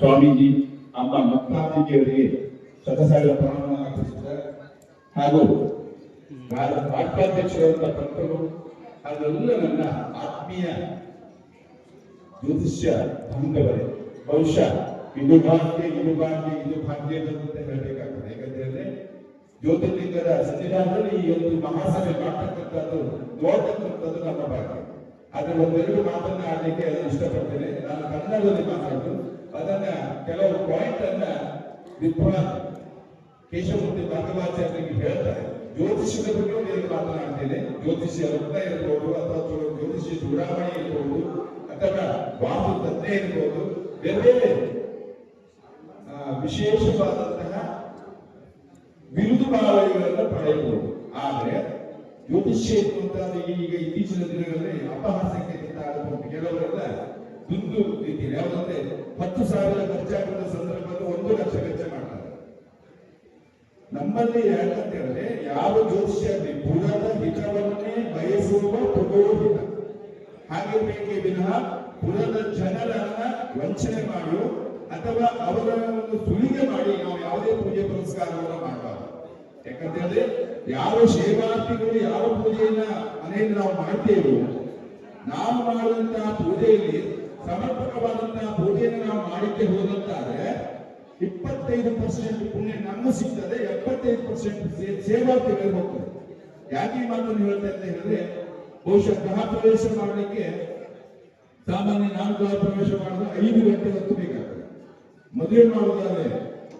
ಸ್ವಾಮೀಜಿ ಅಮ್ಮ ಮಕ್ಕಳಿಗೆ ಶತಸಾಗರ ಪ್ರಮಾಣ ಹಾಗೂ ರಾ- ರಾಷ್ಟ್ರಾಧ್ಯಕ್ಷರಾದಂತಹ ಭಕ್ತರು ಅದೆಲ್ಲ ನನ್ನ ಆತ್ಮೀಯ ಜ್ಯೋತಿಷ್ಯ ಬಾಂಧವರೇ ಬಹುಶಃ ಇದು ಭಾಗ್ಯ ಇದು ಭಾಗ್ಯ ಇದು ಭಾಗ್ಯ ಅಂತ ಹೇಳಬೇಕಾಗ್ತದೆ. ಯಾಕಂದ್ರೆ ಜ್ಯೋತಿರ್ಲಿಂಗದ ಸನ್ನಿಧಾನದಲ್ಲಿ ಈ ಒಂದು ಮಹಾಸಭೆ ಮಾಡ್ತಕ್ಕಂಥದ್ದು, ನೋಡ್ತಕ್ಕಂಥದ್ದು ನಮ್ಮ ಭಾಗ್ಯ. ಅದರ ಒಂದೆರಡು ಮಾತನ್ನ ಆಡಲಿಕ್ಕೆ ಇಷ್ಟಪಡ್ತೇನೆ. ನಾನು ಕನ್ನಡದಲ್ಲಿ ಮಾತಾಡೋದು ಅದನ್ನ ಕೆಲವು ಪಾಯಿಂಟ್ ಅನ್ನ ವಿದ್ವಾನ್ ಕೇಶವಮೂರ್ತಿ ಭಾಗವಾಚಾರ್ಯರಿಗೆ ಹೇಳ್ತಾರೆ ಜ್ಯೋತಿಷ್ಯದ ಬಗ್ಗೆ ಒಂದು ಮಾತನಾಡ್ತೇನೆ ಜ್ಯೋತಿಷ್ಯ ರತ್ನ ಇರ್ಬೋದು ಅಥವಾ ಜ್ಯೋತಿಷ್ಯ ಚೂಡಾವಣೆ ಇರ್ಬೋದು ಅಥವಾ ವಾಸು ತಜ್ಞೆ ಇರ್ಬೋದು. ಬೇರೆ ಬೇರೆ ವಿಶೇಷವಾದಂತಹ ಬಿರುದು ಭಾವನೆಗಳನ್ನು ಪಡೆಯಬಹುದು. ಆದರೆ ಜ್ಯೋತಿಷ್ಯ ಇರುವಂತಹ ಈಗ ಇತ್ತೀಚಿನ ದಿನಗಳಲ್ಲಿ ಅಪಹಾಸ್ಯಕ್ಕೆ ಕೆಲವರೆಲ್ಲ ದುಂದು ರೀತಿಯಲ್ಲಿ ಯಾವುದಂದ್ರೆ ಹತ್ತು ಸಾವಿರ ಖರ್ಚಾಗುವ ಸಂದರ್ಭದಲ್ಲಿ ಒಂದು ಲಕ್ಷ ವೆಚ್ಚ ಮಾಡ್ತಾರೆ. ನಮ್ಮಲ್ಲಿ ಯಾಕಂತ ಹೇಳಿದ್ರೆ ಯಾವ ಆಗಲಿ ಪುರದ ಹಿತವನ್ನೇ ಬಯಸುವ ಪ್ರಬೋಧಿತ ಹಾಗಿರ್ಬೇಕೇ ವಿನಃ ಪುರದ ಜನರನ್ನ ವಂಚನೆ ಮಾಡು ಅಥವಾ ಅವರ ಒಂದು ಸುಲಿಗೆ ಮಾಡಿ ನಾವು ಯಾವುದೇ ಪೂಜೆ ಪುರಸ್ಕಾರವನ್ನು ಮಾಡಬಾರದು. ಯಾಕಂತ ಹೇಳಿದ್ರೆ ಯಾವ ಸೇವಾರ್ಥಿಗಳು ಯಾವ ಪೂಜೆಯನ್ನ ಮನೆಯಲ್ಲಿ ನಾವು ಮಾಡ್ತೇವೋ, ನಾವು ಮಾಡುವಂತಹ ಪೂಜೆಯಲ್ಲಿ ಸಮರ್ಪಕವಾದಂತಹ ಪೂಜೆಯನ್ನು ನಾವು ಮಾಡಿಕ್ಕೆ ಹೋದಂತಾದ್ರೆ ಇಪ್ಪತ್ತೈದು ಪರ್ಸೆಂಟ್ ಪುಣ್ಯ ನಮ್ಮ ಸಿಗ್ತದೆ, ಎಪ್ಪತ್ತೈದು ಪರ್ಸೆಂಟ್ ಸೇವಾರ್ಥಿಗಳಿಗೆ ಹೋಗ್ತದೆ. ಯಾಕೆ ಈ ಮಾತನ್ನು ಹೇಳ್ತಾ ಅಂತ ಹೇಳಿದ್ರೆ, ಬಹುಶಃ ಗೃಹ ಪ್ರವೇಶ ಮಾಡಲಿಕ್ಕೆ ಸಾಮಾನ್ಯ ನಾನು ಗೃಹ ಪ್ರವೇಶ ಮಾಡಿದ್ರೆ ಐದು ಗಂಟೆ ಹೊತ್ತು ಬೇಕಾಗ್ತದೆ. ಮದುವೆ ಮಾಡುವುದಾದ್ರೆ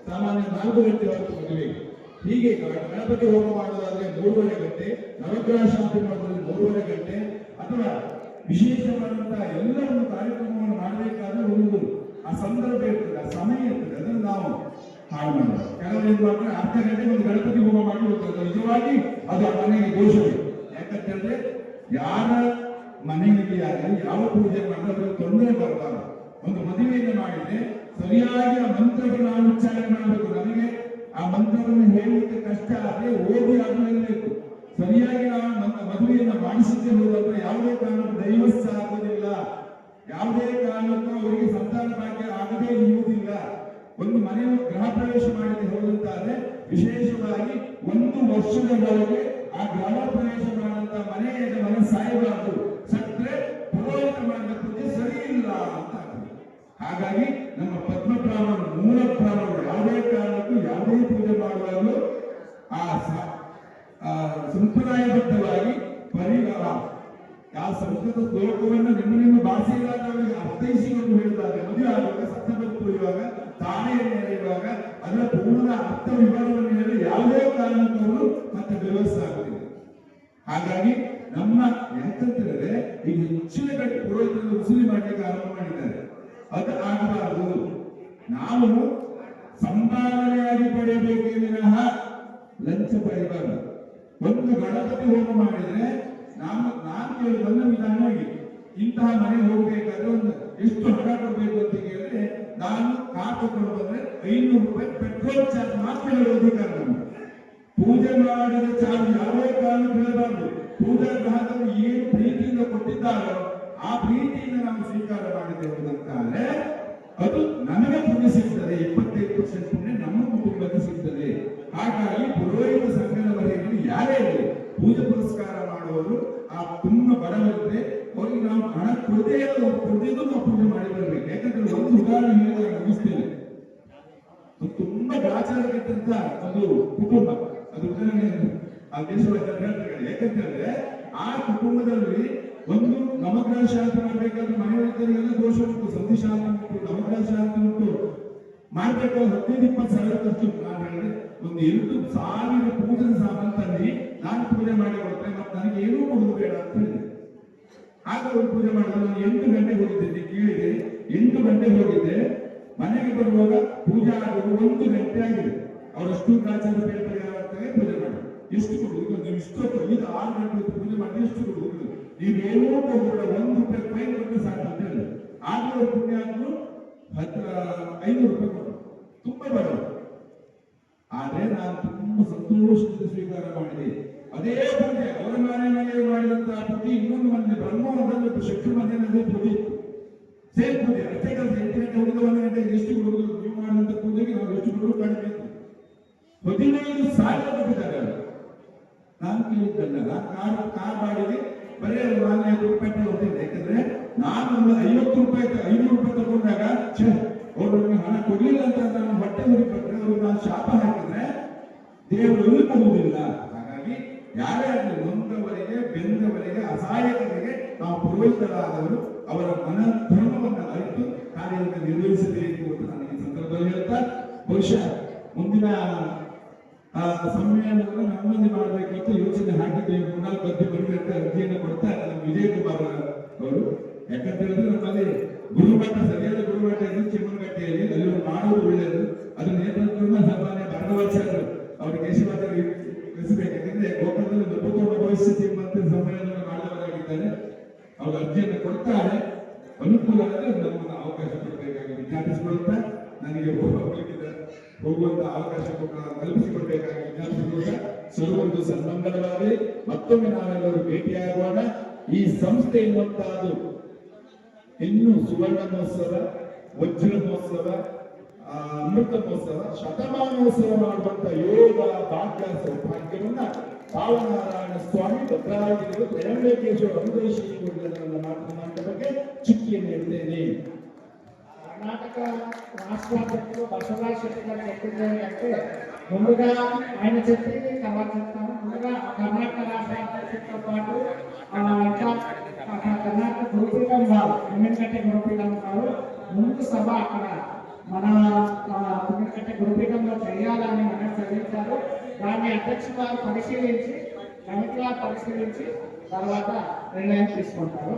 ಸಾಮಾನ್ಯ ನಾಲ್ಕು ಗಂಟೆ ಹೊತ್ತು ಮದುವೆಗೆ ಹೀಗೆ ಗಣಪತಿ ಹೋಮ ಮಾಡುವುದಾದ್ರೆ ಮೂರುವರೆ ಗಂಟೆ, ನವಗ್ರಹ ಶಾಂತಿ ಮಾಡುವುದಾದ್ರೆ ಮೂರುವರೆ ಗಂಟೆ, ಅಥವಾ ವಿಶೇಷವಾದಂತಹ ಎಲ್ಲ ಒಂದು ಕಾರ್ಯಕ್ರಮವನ್ನು ಮಾಡಬೇಕಾದ್ರೆ ಒಂದು ಆ ಸಂದರ್ಭ ಇರ್ತದೆ, ಆ ಸಮಯ ಇರ್ತದೆ. ಅದನ್ನು ನಾವು ಹಾಳು ಮಾಡಬಾರ್ದು ಕೆಲವರು ಏನ್ ಮಾಡ್ತಾರೆ ಅರ್ಧ ಗಂಟೆಗೆ ಒಂದು ಗಣಪತಿ ಹೋಮ ಮಾಡಿ ನಿಜವಾಗಿ ಅದು ಆ ಮನೆಗೆ ದೋಷವೇ ಯಾಕಂತಂದ್ರೆ ಯಾರ ಮನೆಯಲ್ಲಿ ಆಗಲಿ ಯಾವ ಪೂಜೆ ಮಾಡಿದ್ರೆ ತೊಂದರೆ ಬರಬಾರದು. ಒಂದು ಮದುವೆಯನ್ನು ಮಾಡಿದ್ರೆ ಸರಿಯಾಗಿ ಆ ಮಂತ್ರವನ್ನು ನಾವು ಉಚ್ಚಾರಣೆ ಮಾಡಬೇಕು. ನಮಗೆ ಆ ಮಂತ್ರವನ್ನು ಹೇಳಲಿಕ್ಕೆ ಕಷ್ಟ ಆದ್ರೆ ಓದಿ ಆಗಲೇಬೇಕು ಬೇಕು ಸರಿಯಾಗಿ ನಾವು ನಮ್ಮ ಮದುವೆಯನ್ನು ಮಾಡಿಸಿದ್ದೇ ಹೋದ್ರೆ ಯಾವುದೇ ಕಾರಣಕ್ಕೂ ದೈವಸ್ಥ ಆಗೋದಿಲ್ಲ. ಯಾವುದೇ ಕಾರಣಕ್ಕೂ ಅವರಿಗೆ ಸಂತಾನ ಭಾಗ್ಯ ಆಗದೇ ಇರುವುದಿಲ್ಲ. ಒಂದು ಮನೆಯನ್ನು ಗೃಹ ಪ್ರವೇಶ ಮಾಡದೆ ಹೋದಂತಾದ್ರೆ ವಿಶೇಷವಾಗಿ ಒಂದು ವರ್ಷದ ಒಳಗೆ ಆ ಗೃಹ ಪ್ರವೇಶ ಮಾಡಿದಂತ ಮನೆ ಯಜಮಾನ ಸಾಯಬಾರದು. ಸತ್ರೆ ಪುರೋಹಿತ ಮಾಡಿದ ಸರಿ ಇಲ್ಲ ಅಂತ ಹಾಗಾಗಿ ನಮ್ಮ ಪದ್ಮ ಬ್ರಾಹ್ಮಣ ಮೂಲ ಬ್ರಾಹ್ಮಣ ಯಾವುದೇ ಕಾರಣಕ್ಕೂ ಯಾವುದೇ ಪೂಜೆ ಮಾಡುವಾಗಲೂ ಆ ಪರಿವಾರ ಯಾವ ಸಂಸ್ಕೃತ ಶ್ಲೋಕವನ್ನು ನಿಮ್ಮ ನಿಮ್ಮ ಭಾಷೆಗಳಾಗಿ ಅವರಿಗೆ ಅರ್ಥೈಸಿಕೊಂಡು ಹೇಳ್ತಾರೆ. ಮದುವೆ ಆಗುವಾಗ ಸಪ್ತಪದಿ ತುಳಿಯುವಾಗ ತಾಳೆಯನ್ನು ನೆರೆಯುವಾಗ ಅದರ ಪೂರ್ಣ ಅರ್ಥ ವಿವರವನ್ನು ಹೇಳಿ ಯಾವುದೇ ಕಾರಣಕ್ಕೂ ಮತ್ತೆ ವ್ಯವಸ್ಥೆ ಆಗುತ್ತಿಲ್ಲ ಹಾಗಾಗಿ ನಮ್ಮ ಯಾಕಂತಂದ್ರೆ ಈಗ ಹೆಚ್ಚಿನ ಕಡೆ ಪುರೋಹಿತರು ವಸೂಲಿ ಮಾಡಲಿಕ್ಕೆ ಆರಂಭ ಮಾಡಿದ್ದಾರೆ. ಅದು ಆಗಬಾರದು. ನಾವು ಸಂಪಾದನೆಯಾಗಿ ಪಡೆಯಬೇಕೇ ವಿನಃ ಲಂಚ ಪಡೆಯಬಾರದು ಒಂದು ಗಣಪತಿ ಹೋಮ ಮಾಡಿದ್ರೆ ನಾನು ನಾನು ಕೇಳಿ ವಿಧಾನ ವಿಧಾನವಾಗಿ ಇಂತಹ ಮನೆ ಹೋಗ್ಬೇಕಾದ್ರೆ ಒಂದು ಎಷ್ಟು ಹಣ ಕೊಡಬೇಕು ಅಂತ ಕೇಳಿದ್ರೆ ನಾನು ಕಾರ್ ತಗೊಂಡು ಬಂದ್ರೆ ಐನೂರು ರೂಪಾಯಿ ಪೆಟ್ರೋಲ್ ಚಾರ್ಜ್ ಮಾತ್ರ ಅಧಿಕಾರ ನಮ್ಗೆ. ಪೂಜೆ ಮಾಡಿದ ಚಾರ್ಜ್ ಯಾವುದೇ ಕಾರಣ ಬೀಳಬಾರ್ದು ಪೂಜಾ ಗ್ರಾಹಕರು ಏನು ಪ್ರೀತಿಯಿಂದ ಕೊಟ್ಟಿದ್ದಾರೋ ಆ ಪ್ರೀತಿಯಿಂದ ನಾವು ಸ್ವೀಕಾರ ಮಾಡಿದ್ದೇವೆ ಅದು ನಮಗೆ ಪುಣ್ಯ ಸಿಗ್ತದೆ, ಇಪ್ಪತ್ತೈದು ಪರ್ಸೆಂಟ್ ಪುಣ್ಯ ನಮ್ಮ ಕುಟುಂಬಕ್ಕೆ ಸಿಗ್ತದೆ. ಹಾಗಾಗಿ ಪುರೋಹಿತ ಸಂಘದವರೆಗೂ ಯಾರೇ ಇರಲಿ ಹಣ ಪ್ರತಿಯೊಂದು ಪೂಜೆ ಮಾಡಿ ಯಾಕಂದ್ರೆ ಒಂದು ಉದಾಹರಣೆ ಹೇಳಿದ್ರೆ ನಾನು ಮುಗಿಸ್ತೇನೆ. ತುಂಬಾ ಇದ್ದಂತ ಒಂದು ಕುಟುಂಬ. ಅದು ಉದಾಹರಣೆ ಆ ದೇಶವಾಗಿ ಹೇಳ್ತಾರೆ ಯಾಕಂತಂದ್ರೆ ಆ ಕುಟುಂಬದಲ್ಲಿ ಒಂದು ನವಗ್ರಹ ಶಾಂತಿ ಮಾಡ್ಬೇಕಾದ್ರೆ ಮನೆಯವರಿಗೆಲ್ಲ ದೋಷ ಉಂಟು, ಸಂಧಿ ಶಾಂತಿ ಉಂಟು, ನವಗ್ರಹ ಶಾಂತಿ ಉಂಟು. ಮಾಡ್ಬೇಕಾದ್ರೆ ಹದಿನೈದು, ಇಪ್ಪತ್ತು ಸಾವಿರ ಖರ್ಚು. ನಾನು ಒಂದು ಎಂಟು ಸಾವಿರ ಪೂಜೆ ಸಾಮಾನು ತಂದು ನಾನು ಪೂಜೆ ಮಾಡಿ ಕೊಡ್ತೇನೆ ಮತ್ತೆ ನನಗೆ ಏನೂ ಕೊಡೋದು ಬೇಡ ಅಂತ ಹೇಳಿದೆ. ಆಗ ಒಂದು ಪೂಜೆ ಮಾಡಿದಾಗ ನಾನು ಎಂಟು ಗಂಟೆಗೆ ಹೋಗಿದ್ದೆ, ಕೇಳಿದೆ, ಎಂಟು ಗಂಟೆಗೆ ಹೋಗಿದ್ದೆ. ಮನೆಗೆ ಬರುವಾಗ ಪೂಜೆ ಆಗೋದು ಒಂದು ಗಂಟೆ ಆಗಿದೆ. ಅವರಷ್ಟು ಪ್ರಾಚಾರ ಬೇರೆ ಪೂಜೆ ಮಾಡಿ ಎಷ್ಟು ಕೊಡುದು ನೀವು ಇಷ್ಟೊತ್ತು ಈಗ ಆರು ಗಂಟೆ ಪೂಜೆ ಮಾಡಿ ಎಷ್ಟು ಕೊಡುವುದು ನೀವೇನೋ ಕೊಡ್ಬೇಡ ಒಂದು ರೂಪಾಯಿ ಫೈನ್ ಕೊಟ್ಟರೆ ಸಾಕು ಅಂತ ಹೇಳಿ ಆಗ ಅವ್ರ ಪುಣ್ಯ ಆದ್ರು ಹತ್ರ ಐನೂರು ರೂಪಾಯಿ ಕೊಡು ತುಂಬಾ ಬಡವರು. ಆದ್ರೆ ನಾನು ತುಂಬಾ ಸಂತೋಷದಿಂದ ಸ್ವೀಕಾರ ಮಾಡಿದೆ. ಅದೇ ಪೂಜೆ ಅವರ ಮನೆ ಮನೆಯಲ್ಲಿ ಮಾಡಿದಂತಹ ಪೂಜೆ ಇನ್ನೊಂದು ಮಂದಿ ಬ್ರಹ್ಮವರದಲ್ಲಿ ಶಕ್ತಿ ಮನೆಯಲ್ಲಿ ಪೂಜೆ ಇತ್ತು ಸೇಮ್ ಪೂಜೆ ಅಷ್ಟೇ ಕೆಲಸ ಎಂಟು ಗಂಟೆ ಒಂದು ಒಂದು ಗಂಟೆ ಎಷ್ಟು ಕೊಡುವುದು ನೀವು ಮಾಡಿದಂತ ಪೂಜೆಗೆ ನಾವು ಎಷ್ಟು ಕೊಡಲು ಕಾಣಬೇಕು ಹದಿನೈದು ಸಾವಿರ ಕೊಟ್ಟಿದ್ದಾರೆ ಅವರು. ನಾನು ಕೇಳಿದ್ದಲ್ಲ ಕಾರ್ ಕಾರ್ ಮಾಡಿದೆ ಬರೀ ನಾಲ್ಕು ರೂಪಾಯಿ ತಗೊಳ್ತೀನಿ ಯಾಕಂದ್ರೆ ನಾನು ಒಂದು ಐವತ್ತು ರೂಪಾಯಿ ಐನೂರು ರೂಪಾಯಿ ತಗೊಂಡಾಗ, ಛೇ, ಅವ್ರು ನನಗೆ ಹಣ ಕೊಡಲಿಲ್ಲ ಅಂತ ನಾನು ಹೊಟ್ಟೆ ಹುಡುಕಿ ಅವ್ರಿಗೆ ನಾನು ಶಾಪ ಹಾಕಿದ್ರೆ ದೇವರು ಕೊಡುವುದಿಲ್ಲ ಯಾರೇ ಆಗಲಿ ನೊಂದವರಿಗೆ, ಬೆಂದವರಿಗೆ, ಅಸಹಾಯಕರಿಗೆ ನಾವು ಪುರೋಹಿತರಾದವರು ಅವರ ಮನ ಧರ್ಮವನ್ನು ಅರಿತು ಕಾರ್ಯವನ್ನು ನಿರ್ವಹಿಸಬೇಕು ಅಂತ ನನಗೆ ಸಂದರ್ಭದಲ್ಲಿ ಹೇಳ್ತಾ, ಬಹುಶಃ ಮುಂದಿನ ಸಮ್ಮೇಳನವನ್ನು ನಮ್ಮಲ್ಲಿ ಮಾಡಬೇಕಿತ್ತು ಅಂತ ಯೋಚನೆ ಹಾಕಿದ್ದೇವೆ ಮೂರ್ನಾಲ್ಕು ಅರ್ಜಿ ಬರಬೇಕು ಅರ್ಜಿಯನ್ನು ಕೊಡ್ತಾ ನಮ್ಮ ವಿಜಯ್ ಕುಮಾರ್ ಅವರು. ಯಾಕಂತ ಹೇಳಿದ್ರೆ ನಮ್ಮಲ್ಲಿ ಗುರುಮಠ, ಸರಿಯಾದ ಗುರುಮಠ ಇದೆ ಚಿಮ್ಮನಗಟ್ಟೆಯಲ್ಲಿ ಅಲ್ಲಿ ಒಂದು ಮಾಡುವುದು ಒಳ್ಳೆಯದು ಅದರ ನೇತೃತ್ವವನ್ನು ಸನ್ಮಾನ್ಯ ಭಾಗವತ್ಸರು ಅವರು ಕೇಶವಾದಲ್ಲಿ ಕಲಿಸಬೇಕು ಯಾಕಂದ್ರೆ ಗೋಕರ್ಣದಲ್ಲಿ ಅದ್ಭುತವಾದ ಭವಿಷ್ಯ ಮತ್ತೆ ಸಮ್ಮೇಳನ ಮಾಡಿದವರಾಗಿದ್ದಾರೆ. ಅವರು ಅರ್ಜಿಯನ್ನು ಕೊಡ್ತಾರೆ. ಅನುಕೂಲ ಆದರೆ ನಮ್ಮನ್ನು ಅವಕಾಶ ಕೊಡಬೇಕಾಗಿ ವಿಜ್ಞಾಪಿಸಿಕೊಳ್ತಾ ನನಗೆ ಹೋಗಲಿಕ್ಕೆ ಹೋಗುವಂತ ಅವಕಾಶ ಕಲ್ಪಿಸಿಕೊಡ್ಬೇಕಾಗಿ ವಿಜ್ಞಾಪಿಸಿಕೊಳ್ಳುತ್ತಾ ಸರ್ವರಿಗೂ ಸನ್ಮಂಗಲವಾಗಿ ಮತ್ತೊಮ್ಮೆ ನಾವೆಲ್ಲರೂ ಭೇಟಿಯಾಗೋಣ ಈ ಸಂಸ್ಥೆ ಎನ್ನುವಂತಹದ್ದು ಇನ್ನು ಸುವರ್ಣ ಮಹೋತ್ಸವ, ವಜ್ರ ಮಹೋತ್ಸವ ಆ, ಅಮೃತ ಮಹೋತ್ಸವ ಶತಮಾನೋತ್ಸವ ಮಾಡುವಂತ ಯೋಗ ಭಾಗ್ಯ ಸೌಭಾಗ್ಯವನ್ನ ಪಾವನಾರಾಯಣ ಸ್ವಾಮಿ ಭದ್ರಾವತಿಗಳು ತ್ರಯಂಬಕೇಶ್ವರ ಅನುದೇಶಿ ನನ್ನ ಮಾತಿನ ಮಾತಿನ ಬಗ್ಗೆ ಚುಕ್ಕಿಯನ್ನು ಇಡ್ತೇನೆ కర్ణాటక రాష్ట్ర అధ్యక్షుడు బసవరాజ్ శెట్టి గారు చెప్పింది అంటే ముందుగా ఆయన చెప్పి తర్వాత చెప్తాను ముందుగా కర్ణాటక రాష్ట్ర అధ్యక్షుడితో పాటు ఆ, ఇంకా అక్కడ కర్ణాటక గురుపీఠం వారు ఎమ్మెల్కట్టే గురుపీఠం వారు ముందు సభ అక్కడ మన ఎమ్మెల్కట్టే గురుపీఠంలో చేయాలని మనం చదివించారు దాన్ని అధ్యక్షుడు వారు పరిశీలించి కమిటీ వారు పరిశీలించి తర్వాత నిర్ణయం తీసుకుంటారు.